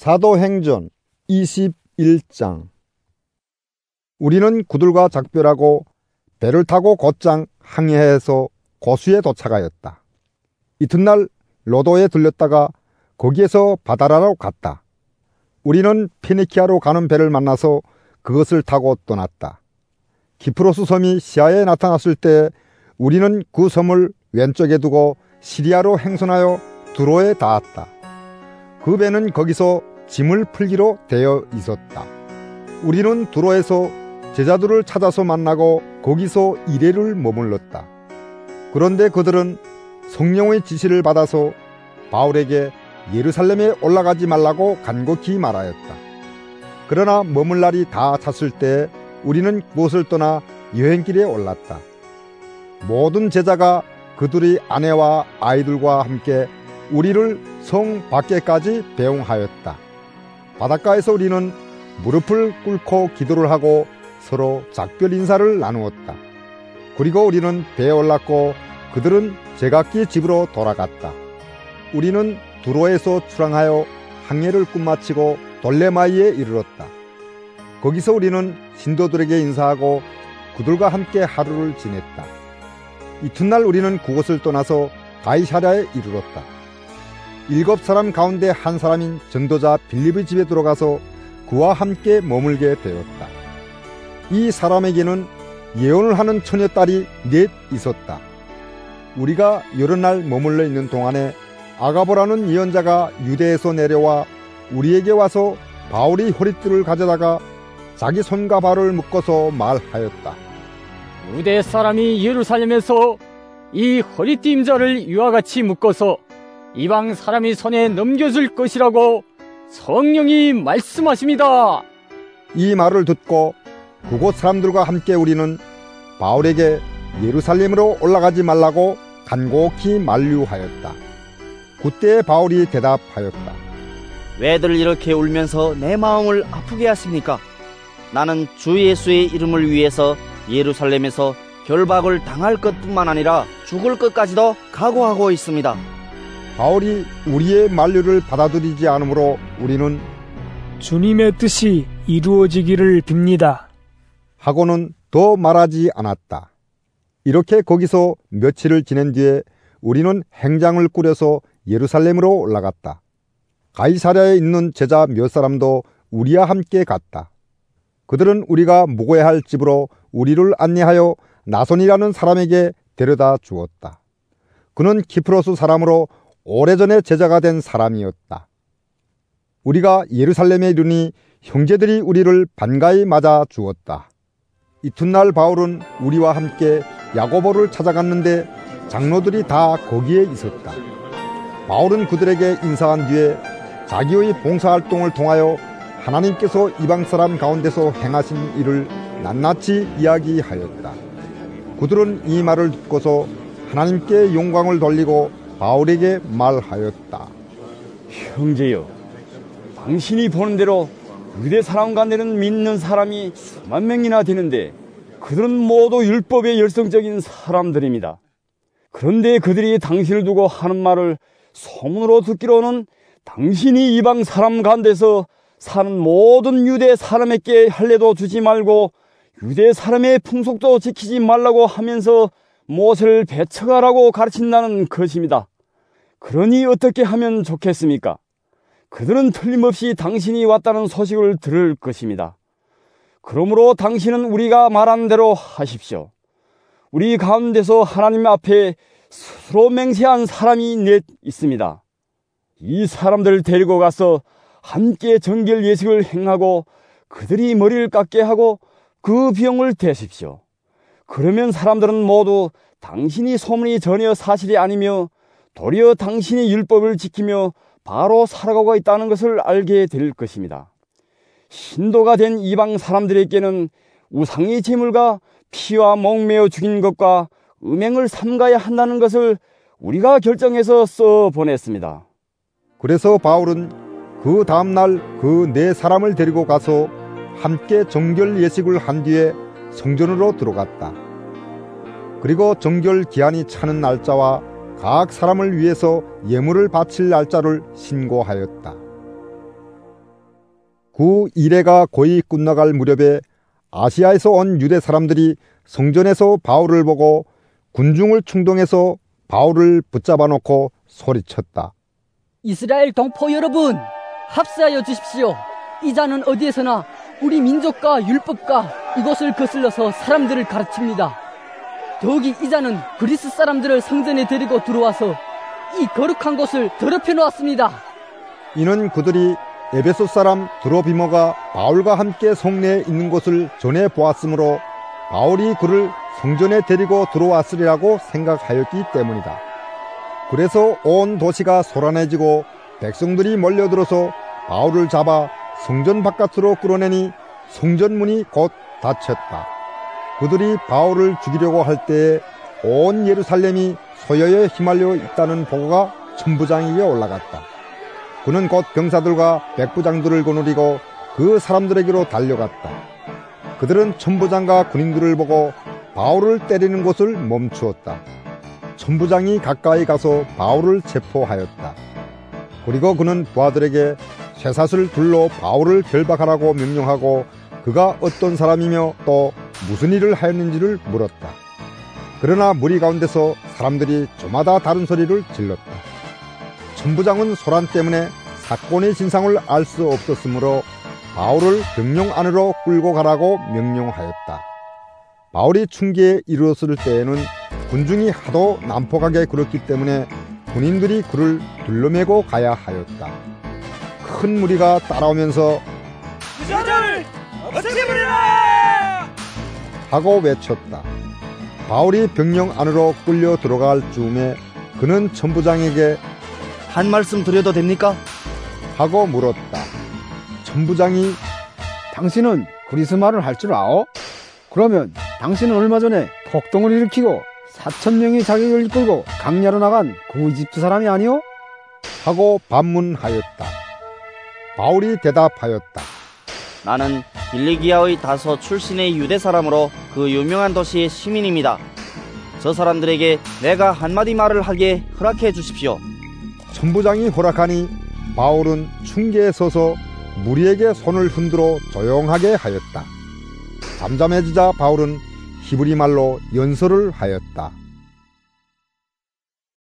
사도행전 21장 우리는 구들과 작별하고 배를 타고 곧장 항해해서 고수에 도착하였다. 이튿날 로도에 들렸다가 거기에서 바다라로 갔다. 우리는 피니키아로 가는 배를 만나서 그것을 타고 떠났다. 키프로스 섬이 시야에 나타났을 때 우리는 그 섬을 왼쪽에 두고 시리아로 행선하여 두로에 닿았다. 그 배는 거기서 짐을 풀기로 되어 있었다. 우리는 두로에서 제자들을 찾아서 만나고 거기서 이래를 머물렀다. 그런데 그들은 성령의 지시를 받아서 바울에게 예루살렘에 올라가지 말라고 간곡히 말하였다. 그러나 머물 날이 다 찼을 때 우리는 그곳을 떠나 여행길에 올랐다. 모든 제자가 그들의 아내와 아이들과 함께 우리를 성 밖에까지 배웅하였다. 바닷가에서 우리는 무릎을 꿇고 기도를 하고 서로 작별 인사를 나누었다. 그리고 우리는 배에 올랐고 그들은 제각기 집으로 돌아갔다. 우리는 두로에서 출항하여 항해를 끝마치고 돌레마이에 이르렀다. 거기서 우리는 신도들에게 인사하고 그들과 함께 하루를 지냈다. 이튿날 우리는 그곳을 떠나서 가이샤랴에 이르렀다. 일곱 사람 가운데 한 사람인 전도자 빌립의 집에 들어가서 그와 함께 머물게 되었다. 이 사람에게는 예언을 하는 처녀딸이 넷 있었다. 우리가 여러 날 머물러 있는 동안에 아가보라는 예언자가 유대에서 내려와 우리에게 와서 바울이 허리띠를 가져다가 자기 손과 발을 묶어서 말하였다. 유대 사람이 예루살렘에서 이 허리띠 임자를 이와 같이 묶어서 이방 사람이 손에 넘겨줄 것이라고 성령이 말씀하십니다. 이 말을 듣고 그곳 사람들과 함께 우리는 바울에게 예루살렘으로 올라가지 말라고 간곡히 만류하였다. 그때 바울이 대답하였다. 왜들 이렇게 울면서 내 마음을 아프게 하십니까? 나는 주 예수의 이름을 위해서 예루살렘에서 결박을 당할 것뿐만 아니라 죽을 것까지도 각오하고 있습니다. 바울이 우리의 만류를 받아들이지 않으므로 우리는 주님의 뜻이 이루어지기를 빕니다. 하고는 더 말하지 않았다. 이렇게 거기서 며칠을 지낸 뒤에 우리는 행장을 꾸려서 예루살렘으로 올라갔다. 가이사랴에 있는 제자 몇 사람도 우리와 함께 갔다. 그들은 우리가 묵어야 할 집으로 우리를 안내하여 나손이라는 사람에게 데려다 주었다. 그는 키프로스 사람으로 오래전에 제자가 된 사람이었다. 우리가 예루살렘에 이르니 형제들이 우리를 반가이 맞아 주었다. 이튿날 바울은 우리와 함께 야고보를 찾아갔는데 장로들이 다 거기에 있었다. 바울은 그들에게 인사한 뒤에 자기의 봉사활동을 통하여 하나님께서 이방 사람 가운데서 행하신 일을 낱낱이 이야기하였다. 그들은 이 말을 듣고서 하나님께 영광을 돌리고 바울에게 말하였다. 형제여, 당신이 보는 대로 유대 사람 가운데는 믿는 사람이 만 명이나 되는데 그들은 모두 율법의 열성적인 사람들입니다. 그런데 그들이 당신을 두고 하는 말을 소문으로 듣기로는 당신이 이방 사람 가운데서 사는 모든 유대 사람에게 할례도 주지 말고 유대 사람의 풍속도 지키지 말라고 하면서 무엇을 배척하라고 가르친다는 것입니다. 그러니 어떻게 하면 좋겠습니까? 그들은 틀림없이 당신이 왔다는 소식을 들을 것입니다. 그러므로 당신은 우리가 말한 대로 하십시오. 우리 가운데서 하나님 앞에 스스로 맹세한 사람이 넷 있습니다. 이 사람들 데리고 가서 함께 정결 예식을 행하고 그들이 머리를 깎게 하고 그 비용을 대십시오. 그러면 사람들은 모두 당신이 소문이 전혀 사실이 아니며 도리어 당신이 율법을 지키며 바로 살아가고 있다는 것을 알게 될 것입니다. 신도가 된 이방 사람들에게는 우상의 제물과 피와 목매어 죽인 것과 음행을 삼가야 한다는 것을 우리가 결정해서 써 보냈습니다. 그래서 바울은 그 다음날 그 네 사람을 데리고 가서 함께 정결 예식을 한 뒤에 성전으로 들어갔다. 그리고 정결 기한이 차는 날짜와 각 사람을 위해서 예물을 바칠 날짜를 신고하였다. 그 이래가 거의 끝나갈 무렵에 아시아에서 온 유대 사람들이 성전에서 바울을 보고 군중을 충동해서 바울을 붙잡아 놓고 소리쳤다. 이스라엘 동포 여러분, 합세하여 주십시오. 이 자는 어디에서나 우리 민족과 율법과 이곳을 거슬러서 사람들을 가르칩니다. 더욱이 이 자는 그리스 사람들을 성전에 데리고 들어와서 이 거룩한 곳을 더럽혀 놓았습니다. 이는 그들이 에베소 사람 드로비모가 바울과 함께 성내에 있는 것을 전해 보았으므로 바울이 그를 성전에 데리고 들어왔으리라고 생각하였기 때문이다. 그래서 온 도시가 소란해지고 백성들이 몰려들어서 바울을 잡아 성전 바깥으로 끌어내니 성전문이 곧 닫혔다. 그들이 바울을 죽이려고 할 때에 온 예루살렘이 소여에 휘말려 있다는 보고가 천부장에게 올라갔다. 그는 곧 병사들과 백부장들을 거느리고 그 사람들에게로 달려갔다. 그들은 천부장과 군인들을 보고 바울을 때리는 것을 멈추었다. 천부장이 가까이 가서 바울을 체포하였다. 그리고 그는 부하들에게 쇠사슬 둘로 바울을 결박하라고 명령하고 그가 어떤 사람이며 또 무슨 일을 하였는지를 물었다. 그러나 무리 가운데서 사람들이 저마다 다른 소리를 질렀다. 천부장은 소란 때문에 사건의 진상을 알 수 없었으므로 바울을 병영 안으로 끌고 가라고 명령하였다. 바울이 충기에 이르렀을 때에는 군중이 하도 난폭하게 굴었기 때문에 군인들이 그를 둘러매고 가야 하였다. 큰 무리가 따라오면서 하고 외쳤다. 바울이 병영 안으로 끌려 들어갈 즈음에 그는 천부장에게 한 말씀 드려도 됩니까? 하고 물었다. 천부장이 당신은 그리스 말을 할 줄 아오? 그러면 당신은 얼마 전에 폭동을 일으키고 4천 명의 자격을 이끌고 강야로 나간 그 이집트 사람이 아니오? 하고 반문하였다. 바울이 대답하였다. 나는 빌리기아의 다소 출신의 유대 사람으로 그 유명한 도시의 시민입니다. 저 사람들에게 내가 한마디 말을 하게 허락해 주십시오. 천부장이 허락하니 바울은 충계에 서서 무리에게 손을 흔들어 조용하게 하였다. 잠잠해지자 바울은 히브리 말로 연설을 하였다.